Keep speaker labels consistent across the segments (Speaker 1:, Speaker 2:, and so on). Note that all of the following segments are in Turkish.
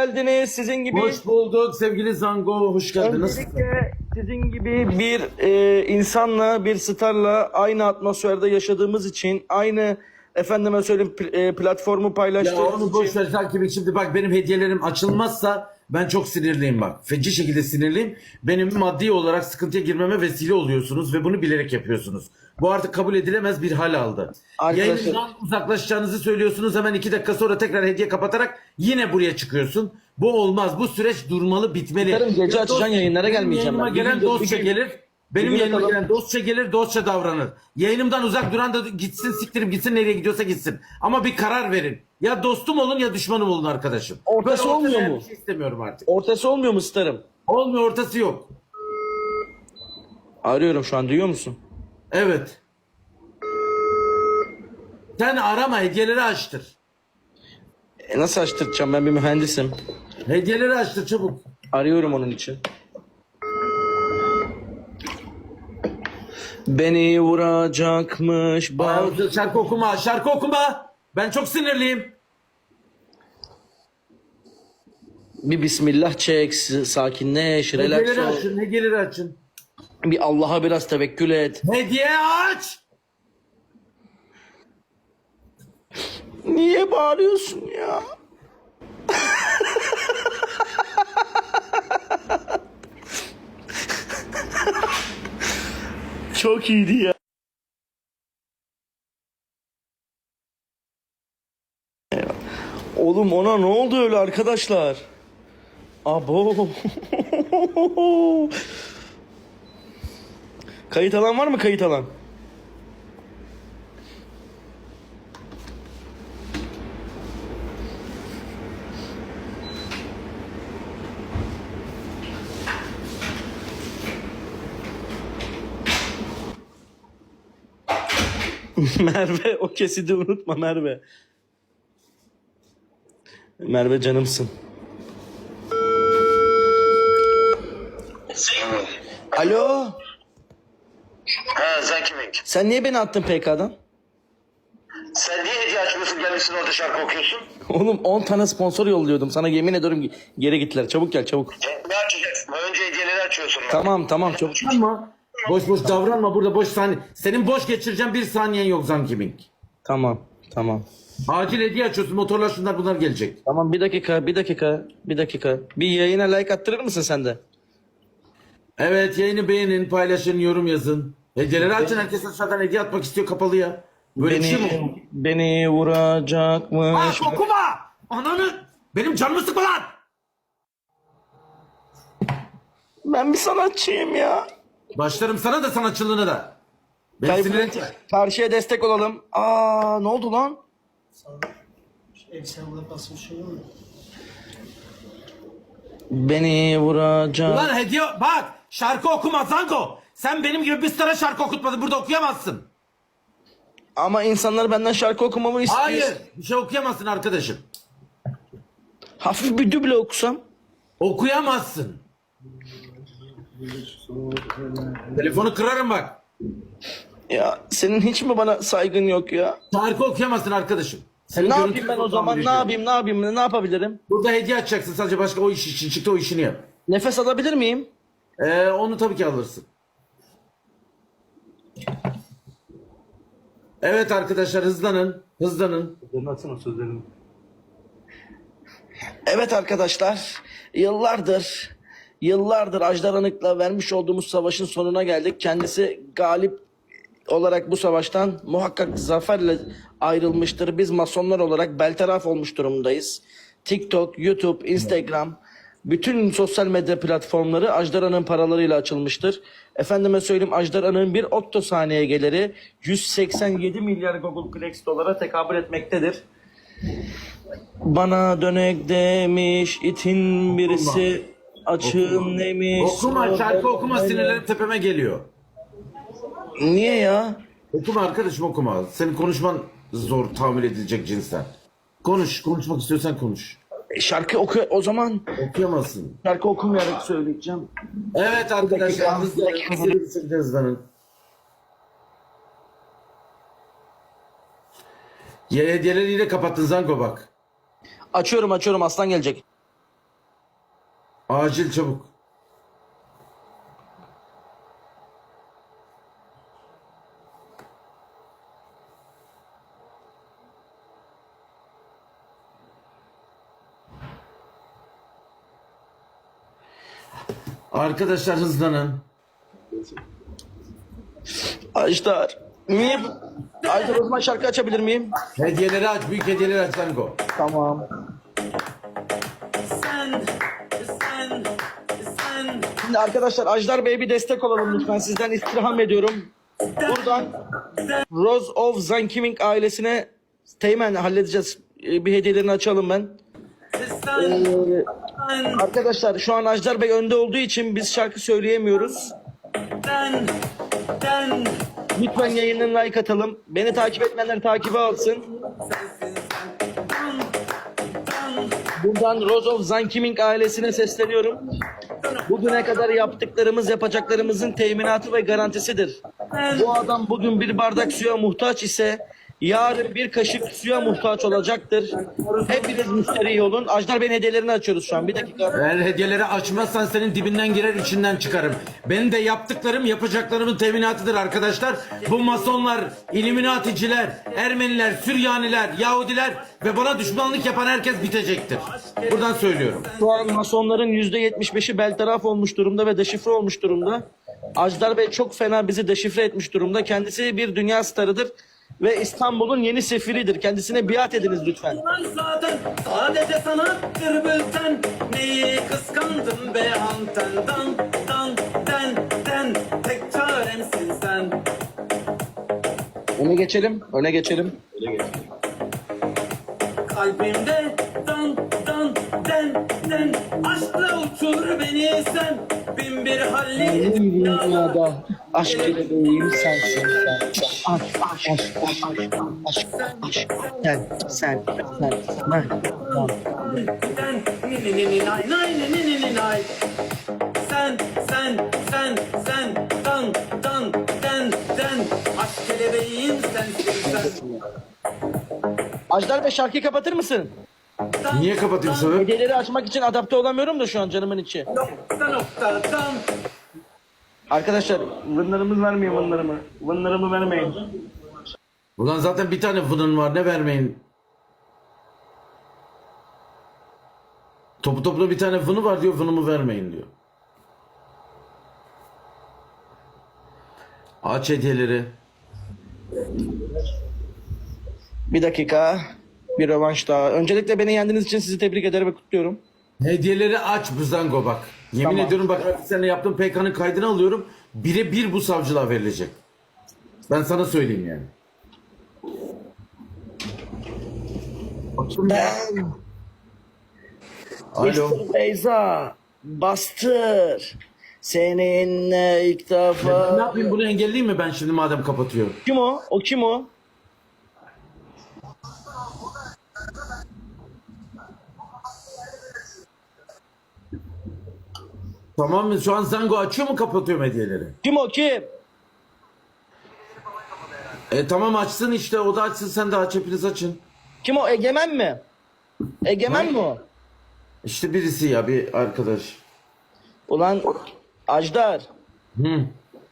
Speaker 1: geldiniz. Sizin gibi
Speaker 2: Hoş bulduk sevgili Zango. Hoş geldin. Nasılsın?
Speaker 1: Öncelikle sizin gibi bir e, insanla, bir starla aynı atmosferde yaşadığımız için, aynı efendime söyleyeyim pl- e, platformu
Speaker 2: Ya
Speaker 1: paylaştığımız
Speaker 2: onu boş
Speaker 1: için
Speaker 2: ver takip Şimdi bak benim hediyelerim açılmazsa ben çok sinirliyim bak. Feci şekilde sinirliyim. Benim maddi olarak sıkıntıya girmeme vesile oluyorsunuz ve bunu bilerek yapıyorsunuz. Bu artık kabul edilemez bir hal aldı.
Speaker 1: Arkadaşlar-
Speaker 2: Yayından uzaklaşacağınızı söylüyorsunuz. Hemen iki dakika sonra tekrar hediye kapatarak yine buraya çıkıyorsun. Bu olmaz. Bu süreç durmalı, bitmeli.
Speaker 1: Yarın gece
Speaker 2: dost-
Speaker 1: yayınlara gelmeyeceğim
Speaker 2: Yayınıma
Speaker 1: ben. Bir
Speaker 2: gelen dostça
Speaker 1: gün-
Speaker 2: gelir. Benim
Speaker 1: gün
Speaker 2: yayınıma
Speaker 1: atalım.
Speaker 2: gelen dostça gelir, dostça davranır. Yayınımdan uzak duran da gitsin siktirip gitsin nereye gidiyorsa gitsin. Ama bir karar verin. Ya dostum olun ya düşmanım olun arkadaşım.
Speaker 1: Ortası
Speaker 2: Böyle
Speaker 1: olmuyor mu?
Speaker 2: Bir şey istemiyorum artık.
Speaker 1: ortası olmuyor mu starım?
Speaker 2: Olmuyor ortası yok.
Speaker 1: Arıyorum şu an duyuyor musun?
Speaker 2: Evet. Sen arama hediyeleri açtır.
Speaker 1: E, nasıl açtıracağım ben bir mühendisim.
Speaker 2: Hediyeleri açtır çabuk.
Speaker 1: Arıyorum onun için. Beni vuracakmış bak.
Speaker 2: Aa, Şarkı okuma, şarkı okuma. Ben çok sinirliyim.
Speaker 1: Bir bismillah çek, sakinleş, relax
Speaker 2: Hediyeleri
Speaker 1: ol.
Speaker 2: açın, hediyeleri açın.
Speaker 1: Bir Allah'a biraz tevekkül et.
Speaker 2: Hediye aç.
Speaker 1: Niye bağırıyorsun ya? Çok iyiydi ya. Oğlum ona ne oldu öyle arkadaşlar? Abo. kayıt alan var mı kayıt alan? Merve o kesidi unutma Merve. Merve canımsın. Alo.
Speaker 3: Ha sen kimin?
Speaker 1: Sen niye beni attın PK'dan?
Speaker 3: Sen niye hediye açmıyorsun gelmişsin orada şarkı okuyorsun?
Speaker 1: Oğlum 10 tane sponsor yolluyordum. Sana yemin ediyorum ki geri gittiler. Çabuk gel çabuk.
Speaker 3: Ne açacaksın? Önce hediyeleri açıyorsun. lan.
Speaker 1: Tamam tamam çabuk.
Speaker 2: Ama boş boş davranma burada boş saniye. Senin boş geçireceğim bir saniyen yok Zankiming.
Speaker 1: Tamam tamam.
Speaker 2: Acil hediye açıyorsun motorlar şunlar bunlar gelecek.
Speaker 1: Tamam bir dakika bir dakika bir dakika. Bir yayına like attırır mısın sen de?
Speaker 2: Evet yayını beğenin paylaşın yorum yazın. Hediyeleri açın herkes aşağıdan hediye atmak istiyor kapalı ya. Böyle bir şey mi?
Speaker 1: Beni, beni vuracakmış.
Speaker 2: Bak okuma! Ananı! Benim canımı sıkma lan!
Speaker 1: Ben bir sanatçıyım ya.
Speaker 2: Başlarım sana da sanatçılığına da. Beni sinirlenme.
Speaker 1: Karşıya destek olalım. Aa ne oldu lan?
Speaker 4: Elbisene basmış olur mu?
Speaker 1: Beni vuracak.
Speaker 2: Ulan hediye bak şarkı okuma Zango. Sen benim gibi bir stara şarkı okutmadın burada okuyamazsın.
Speaker 1: Ama insanlar benden şarkı okumamı istiyor.
Speaker 2: Hayır bir şey okuyamazsın arkadaşım.
Speaker 1: Hafif bir duble okusam.
Speaker 2: Okuyamazsın. Telefonu kırarım bak.
Speaker 1: Ya senin hiç mi bana saygın yok ya?
Speaker 2: Şarkı okuyamazsın arkadaşım. Senin
Speaker 1: ne yapayım ben o zaman? Ne yapayım? Ne yapayım? Ne yapabilirim?
Speaker 2: Burada hediye açacaksın sadece başka o iş için çıktı o işini yap.
Speaker 1: Nefes alabilir miyim?
Speaker 2: Ee, onu tabii ki alırsın. Evet arkadaşlar hızlanın. Hızlanın.
Speaker 1: Evet arkadaşlar, yıllardır, yıllardır Ajdar Anık'la vermiş olduğumuz savaşın sonuna geldik. Kendisi galip olarak bu savaştan muhakkak zaferle ayrılmıştır. Biz masonlar olarak beltaraf olmuş durumdayız. TikTok, YouTube, Instagram, bütün sosyal medya platformları Ajdar Anık'ın paralarıyla açılmıştır. Efendime söyleyeyim Ajdar Anık'ın bir otto saniye geliri 187 milyar Google Plex dolara tekabül etmektedir. Bana dönek demiş itin birisi açığın demiş.
Speaker 2: Okuma şarkı okuma sinirlerim tepeme geliyor.
Speaker 1: Niye ya?
Speaker 2: Okuma arkadaşım okuma. Senin konuşman zor tahammül edilecek cinsten. Konuş. Konuşmak istiyorsan konuş.
Speaker 1: E, Şarkı oku o zaman
Speaker 2: Okuyamazsın.
Speaker 1: şarkı okumayarak söyleyeceğim.
Speaker 2: Evet arkadaşlar hızlanın.
Speaker 1: bir dakika.
Speaker 2: Hızlı bir şekilde hızlanın. Ye- Hediyeleri yine kapattın Zango bak.
Speaker 1: Açıyorum açıyorum aslan gelecek.
Speaker 2: Acil çabuk. Arkadaşlar hızlanın.
Speaker 1: Ajdar. Miyim? Ajdar o zaman şarkı açabilir miyim?
Speaker 2: Hediyeleri aç, büyük hediyeleri aç Zango.
Speaker 1: Tamam.
Speaker 2: Sen.
Speaker 1: Şimdi arkadaşlar Ajdar Bey'e bir destek olalım lütfen. Sizden istirham ediyorum. Buradan Rose of Zankiming ailesine teğmen halledeceğiz. Ee, Bir hediyelerini açalım ben. Ee, arkadaşlar şu an Ajdar Bey önde olduğu için biz şarkı söyleyemiyoruz. Lütfen yayının like atalım. Beni takip etmeyenler takibe alsın. Buradan Rose of Zankiming ailesine sesleniyorum. Bugüne kadar yaptıklarımız yapacaklarımızın teminatı ve garantisidir. Bu adam bugün bir bardak suya muhtaç ise yarın bir kaşık suya muhtaç olacaktır. Hepiniz müşteri olun. Ajdar Bey'in hediyelerini açıyoruz şu an. Bir dakika.
Speaker 2: Eğer hediyeleri açmazsan senin dibinden girer içinden çıkarım. Benim de yaptıklarım yapacaklarımın teminatıdır arkadaşlar. Bu masonlar, illuminaticiler, Ermeniler, Süryaniler, Yahudiler ve bana düşmanlık yapan herkes bitecektir. Buradan söylüyorum.
Speaker 1: Şu an masonların %75'i beltaraf olmuş durumda ve deşifre olmuş durumda. Ajdar Bey çok fena bizi deşifre etmiş durumda. Kendisi bir dünya starıdır ve İstanbul'un yeni sefiridir. Kendisine biat ediniz lütfen.
Speaker 4: zaten sadece sanattır bülten Neyi kıskandın be anten Dan dan den den tek çaremsin sen
Speaker 1: Öne geçelim, öne geçelim.
Speaker 4: Kalbimde dan dan den den Aşkla uçur beni sen Bin bir halli
Speaker 1: Dünyada aşk kelebeğim sensin sen. Aşk, aşk, aşk, aşk, aşk, aşk. Sen, sen, sen. Ben,
Speaker 4: Sen sen sen sen Dan dan den den Aşk kelebeğim sensin sen
Speaker 1: Ajdar Bey şarkıyı kapatır mısın?
Speaker 2: Niye kapatayım sebep?
Speaker 1: Hediyeleri açmak için adapte olamıyorum da şu an canımın içi.
Speaker 4: Nokta nokta dan
Speaker 1: Arkadaşlar vınlarımız vermeyin vınlarımı. Vınlarımı vermeyin.
Speaker 2: Ulan zaten bir tane fırın var ne vermeyin. Topu toplu bir tane fını var diyor fınımı vermeyin diyor. Aç hediyeleri.
Speaker 1: Bir dakika. Bir rövanş daha. Öncelikle beni yendiğiniz için sizi tebrik ederim ve kutluyorum.
Speaker 2: Hediyeleri aç Buzango bak. Yemin
Speaker 1: Tamam.
Speaker 2: ediyorum bak seninle yaptığım PK'nın kaydını alıyorum. Bire bir bu savcılığa verilecek. Ben sana söyleyeyim yani. Alo.
Speaker 1: Mr. Beyza bastır. Seninle ilk
Speaker 2: Ne
Speaker 1: defa.
Speaker 2: yapayım bunu engelleyeyim mi ben şimdi madem kapatıyor?
Speaker 1: Kim o? O kim o?
Speaker 2: Tamam mı? Şu an Zango açıyor mu kapatıyor mu hediyeleri?
Speaker 1: Kim o kim?
Speaker 2: E tamam açsın işte o da açsın sen de aç hepiniz açın.
Speaker 1: Kim o? Egemen mi? Egemen mi o?
Speaker 2: İşte birisi ya bir arkadaş.
Speaker 1: Ulan Ajdar.
Speaker 2: Hı.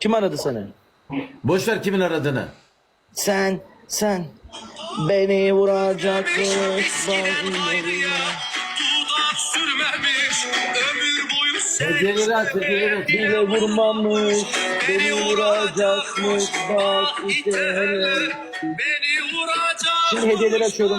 Speaker 1: Kim aradı seni?
Speaker 2: Boş ver kimin aradığını.
Speaker 1: Sen, sen beni vuracakmış.
Speaker 5: Dudak sürmemiş ömür
Speaker 2: aç.
Speaker 1: Bile vurmamış, beni vuracakmış. Bak işte hele.
Speaker 5: Beni vuracak
Speaker 1: Şimdi hediyeleri açıyorum.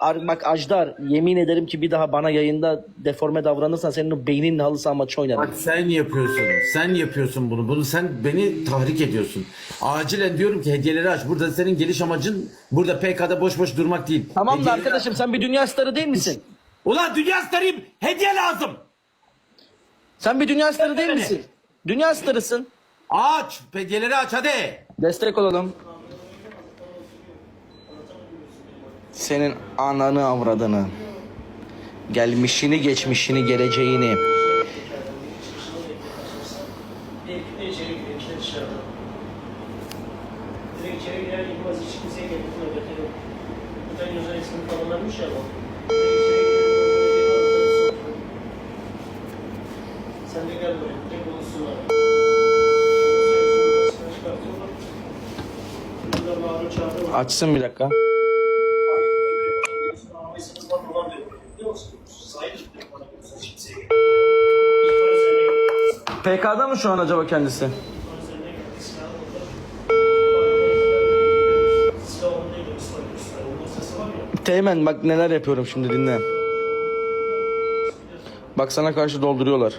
Speaker 1: Ar- Bak Ajdar yemin ederim ki bir daha bana yayında deforme davranırsan senin o beyninle halı saha maçı oynarım.
Speaker 2: Bak sen yapıyorsun. Sen yapıyorsun bunu. Bunu sen beni tahrik ediyorsun. Acilen diyorum ki hediyeleri aç. Burada senin geliş amacın burada PK'da boş boş durmak değil.
Speaker 1: Tamam da
Speaker 2: Hediyeleri-
Speaker 1: arkadaşım sen bir dünya starı değil misin?
Speaker 2: Ulan dünya starıyım. Hediye lazım.
Speaker 1: Sen bir dünya starı değil misin? Dünya starısın.
Speaker 2: Aç. Hediyeleri aç hadi.
Speaker 1: Destek olalım. Senin ananı avradını. Gelmişini, geçmişini, geleceğini.
Speaker 6: Direkt içeri girer girmez hiç kimseye gelip nöbeti yok. Buradan yüzden ismini falan vermiş ya bak. Direkt içeri giriyor, nöbeti yok. Açsın bir dakika. PK'da mı şu an acaba kendisi? Teğmen bak neler yapıyorum şimdi dinle. Bak sana karşı dolduruyorlar.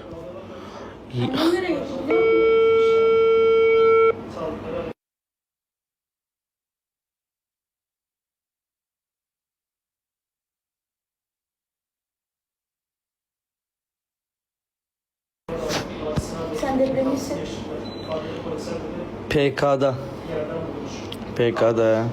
Speaker 6: PK'da. PK'da ya.